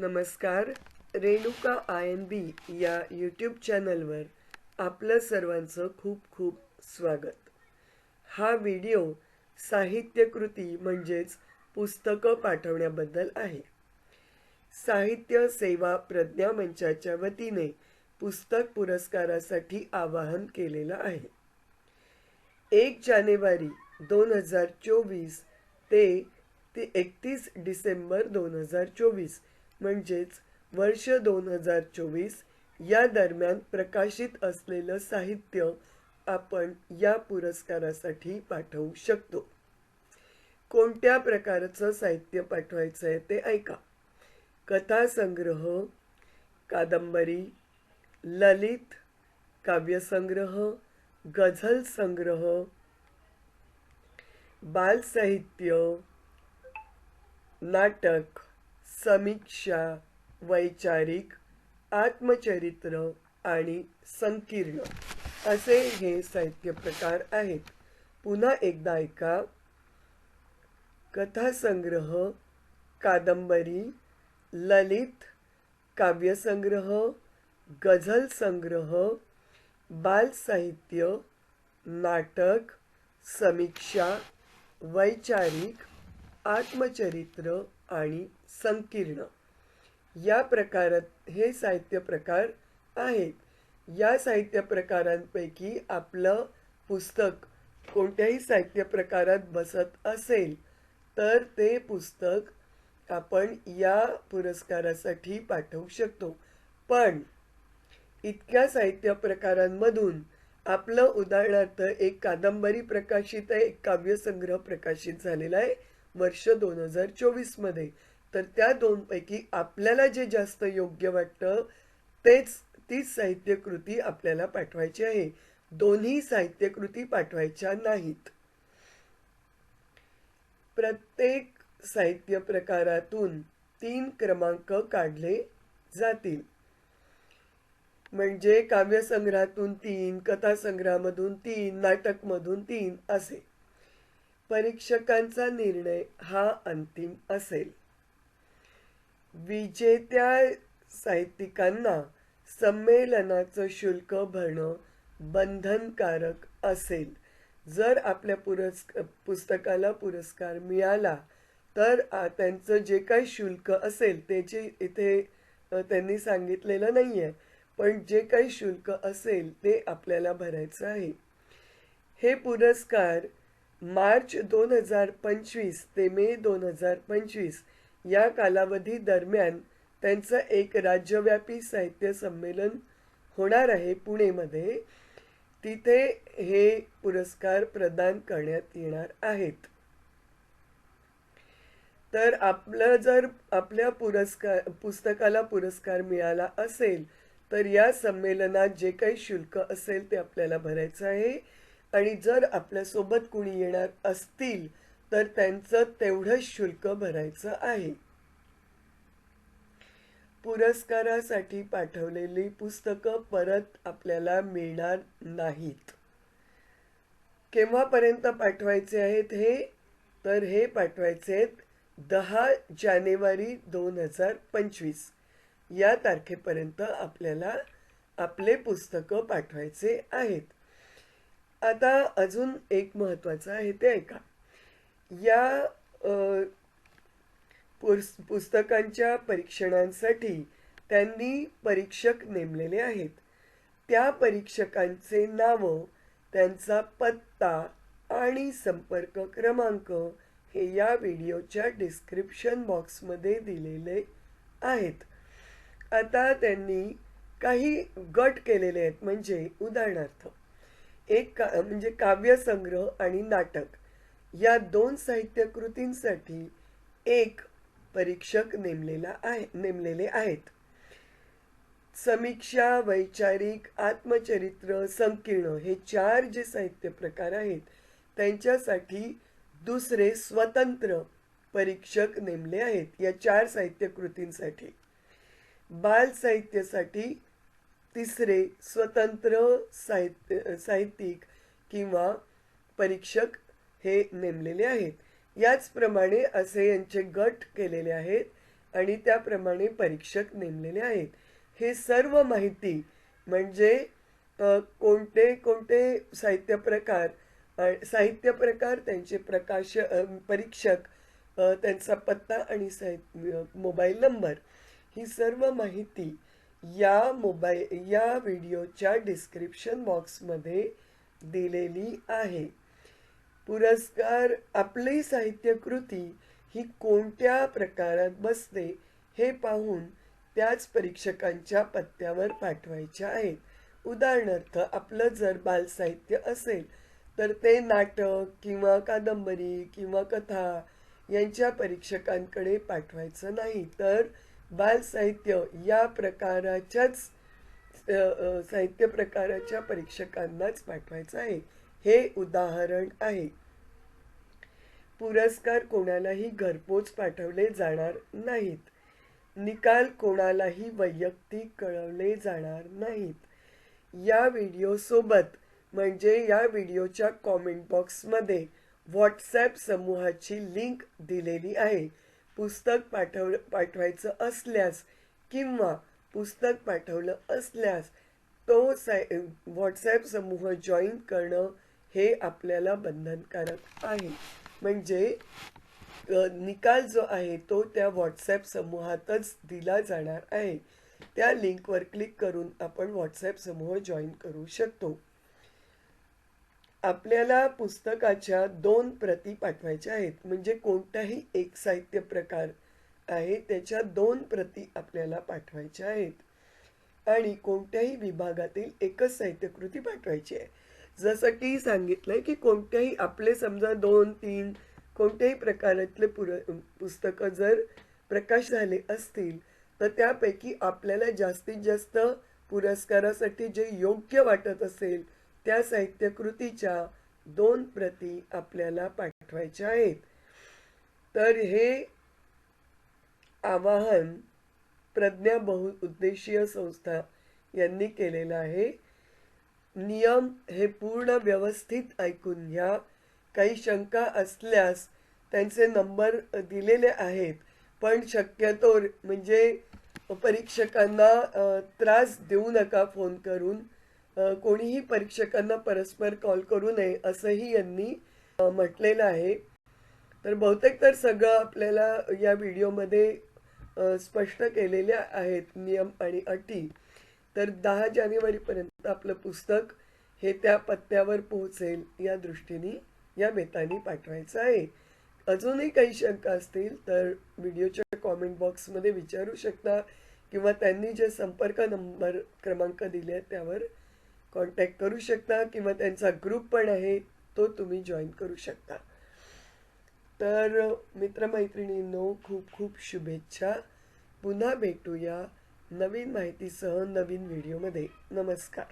नमस्कार Renuka I N बी या YouTube चॅनलवर आपलं सर्वांचं खूप खूप स्वागत. हा व्हिडिओ साहित्यकृती म्हणजेच पुस्तकं पाठवण्याबद्दल आहे. साहित्य सेवा प्रज्ञा मंचाच्या वतीने पुस्तक पुरस्कारासाठी आवाहन केलेलं आहे. एक जानेवारी दोन हजार चोवीस ते ते एकतीस डिसेंबर दोन हजार चोवीस म्हणजेच वर्ष दोन हजार चोवीस या दरम्यान प्रकाशित असलेलं साहित्य आपण या पुरस्कारासाठी पाठवू शकतो. कोणत्या प्रकारचं साहित्य पाठवायचं आहे ते ऐका. कथासंग्रह कादंबरी ललित काव्यसंग्रह गझल संग्रह बालसाहित्य नाटक समीक्षा वैचारिक आत्मचरित्र आणि संकीर्ण असे हे साहित्य प्रकार आहेत. पुन्हा एकदा ऐका. कथासंग्रह कादंबरी ललित काव्यसंग्रह गझल संग्रह बालसाहित्य नाटक समीक्षा वैचारिक आत्मचरित्र आणि संकीर्ण. या प्रकारात हे साहित्य प्रकार आहेत. या साहित्य प्रकारांपैकी आपलं पुस्तक कोणत्याही साहित्य प्रकारात बसत असेल तर ते पुस्तक आपण या पुरस्कारासाठी पाठवू शकतो. पण इतक्या साहित्य प्रकारांमधून आपलं उदाहरणार्थ एक कादंबरी प्रकाशित आहे एक काव्यसंग्रह प्रकाशित झालेला आहे. वर्ष दोन हजार चोवीसमध्ये तर त्या दोनपैकी आपल्याला जे जास्त योग्य वाटतं तेच तीच साहित्यकृती आपल्याला पाठवायची आहे. दोन्ही साहित्यकृती पाठवायच्या नाहीत. प्रत्येक साहित्य प्रकारातून तीन क्रमांक काढले जातील. म्हणजे काव्यसंग्रहातून तीन कथासंग्रहामधून तीन नाटकमधून तीन असे. परीक्षकांचा निर्णय हा अंतिम असेल. विजेत्या साहित्यिकांना संमेलनाचं शुल्क भरणं बंधनकारक असेल. जर आपल्या पुरस्क पुस्तकाला पुरस्कार मिळाला तर त्यांचं जे काही शुल्क असेल त्याचे इथे त्यांनी सांगितलेलं नाही आहे पण जे काही शुल्क असेल ते आपल्याला भरायचं आहे. हे पुरस्कार मार्च दोन हजार पंचवीस ते मे दोन हजार पंचवीस या कालावधी दरम्यान त्यांचं एक राज्यव्यापी साहित्य संमेलन होणार आहे पुणेमध्ये. तिथे हे पुरस्कार प्रदान करण्यात येणार आहेत. तर आपलं जर आपल्या पुरस्कार पुस्तकाला पुरस्कार मिळाला असेल तर या संमेलनात जे काही शुल्क असेल ते आपल्याला भरायचं आहे. आणि जर आपल्यासोबत कुणी येणार असतील तर त्यांचं तेवढंच शुल्क भरायचं आहे. पुरस्कारासाठी पाठवलेली पुस्तकं परत आपल्याला मिळणार नाहीत. केव्हापर्यंत पाठवायचे आहेत हे? तर हे पाठवायचे आहेत दहा जानेवारी दोन हजार पंचवीस. या तारखेपर्यंत आपल्याला आपले पुस्तकं पाठवायचे आहेत. आता अजून एक महत्त्वाचं आहे ते ऐका. या पुस पुस्तकांच्या परीक्षणांसाठी त्यांनी परीक्षक नेमलेले आहेत. त्या परीक्षकांचे नावं त्यांचा पत्ता आणि संपर्क क्रमांक हे या व्हिडिओच्या डिस्क्रिप्शन बॉक्समध्ये दिलेले आहेत. आता त्यांनी काही गट केलेले आहेत. म्हणजे उदाहरणार्थ एक का म्हणजे काव्यसंग्रह आणि नाटक. या दोन साहित्यकृतींसाठी एक परीक्षक नेमलेला आहे नेमलेले आहेत. समीक्षा वैचारिक आत्मचरित्र संकीर्ण हे चार जे साहित्य प्रकार आहेत त्यांच्यासाठी दुसरे स्वतंत्र परीक्षक नेमले आहेत या चार साहित्य कृतींसाठी बाल साहित्यासाठी तिसरे स्वतंत्र साहित्य साहित्यिक किंवा परीक्षक हे नेमलेले आहेत. याचप्रमाणे असे यांचे गट केलेले आहेत आणि त्याप्रमाणे परीक्षक नेमलेले आहेत. हे सर्व माहिती म्हणजे कोणते कोणते साहित्य प्रकार साहित्य प्रकार त्यांचे प्रकाश परीक्षक त्यांचा पत्ता आणि साहित्य मोबाईल नंबर ही सर्व माहिती या मोबाईल या व्हिडिओच्या डिस्क्रिप्शन बॉक्समध्ये दिलेली आहे. पुरस्कार आपली साहित्यकृती ही कोणत्या प्रकारात बसते हे पाहून त्याच परीक्षकांच्या पत्त्यावर पाठवायच्या आहेत उदाहरणार्थ आपलं जर बालसाहित्य असेल तर ते नाटक किंवा कादंबरी किंवा कथा यांच्या परीक्षकांकडे पाठवायचं नाही तर बालसाहित्य या प्रकाराच्याच साहित्य प्रकाराच्या परीक्षकांनाच पाठवायचं आहे. हे उदाहरण आहे. पुरस्कार कोणालाही घरपोच पाठवले जाणार नाहीत. निकाल कोणालाही वैयक्तिक कळवले जाणार नाहीत. या व्हिडिओसोबत म्हणजे या व्हिडिओच्या कॉमेंट बॉक्समध्ये व्हॉट्सॲप समूहाची लिंक दिलेली आहे. पुस्तक पाठव पाठवायचं असल्यास किंवा पुस्तक पाठवलं असल्यास तो साय व्हॉट्सॲप समूह जॉईन करणं हे आपल्याला बंधनकारक आहे. म्हणजे निकाल जो आहे तो त्या व्हॉट्सॲप समूहातच दिला जाणार आहे. त्या लिंकवर क्लिक करून आपण व्हॉट्सॲप समूह जॉईन करू शकतो. आपल्याला पुस्तकाच्या दोन प्रती पाठवायच्या आहेत. म्हणजे कोणताही एक साहित्य प्रकार आहे त्याच्या दोन प्रती आपल्याला पाठवायच्या आहेत. आणि कोणत्याही विभागातील एकच साहित्यकृती पाठवायची आहे. जसं की सांगितलंय की कोणत्याही आपले समजा दोन तीन कोणत्याही प्रकारातले पुर पुस्तकं जर प्रकाश झाले असतील तर त्यापैकी आपल्याला जास्तीत जास्त पुरस्कारासाठी जे योग्य वाटत असेल त्या साहित्यकृतीच्या दोन प्रती आपल्याला पाठवायच्या आहेत. तर हे आवाहन प्रज्ञा बहुउद्देशीय संस्था यांनी केलेलं आहे. नियम हे पूर्ण व्यवस्थित ऐकून घ्या. काही शंका असल्यास त्यांचे नंबर दिलेले आहेत. पण शक्यतो म्हणजे परीक्षकांना त्रास देऊ नका फोन करून. कोणीही परीक्षकांना परस्पर कॉल करू नये असंही यांनी म्हटलेलं आहे. तर बहुतेक तर सगळं आपल्याला या व्हिडिओमध्ये स्पष्ट केलेल्या आहेत नियम आणि अटी. तर दहा जानेवारीपर्यंत आपलं पुस्तक हे त्या पत्त्यावर पोहोचेल या दृष्टीने या बेताने पाठवायचं आहे. अजूनही काही शंका असतील तर व्हिडिओच्या कॉमेंट बॉक्समध्ये विचारू शकता किंवा त्यांनी जे संपर्क नंबर क्रमांक दिले आहेत त्यावर कॉन्टॅक्ट करू शकता किंवा त्यांचा ग्रुप पण आहे तो तुम्ही जॉईन करू शकता. तर मित्रमैत्रिणींनो खूप खूप शुभेच्छा. पुन्हा भेटूया नवीन माहितीसह नवीन व्हिडिओमध्ये नमस्कार.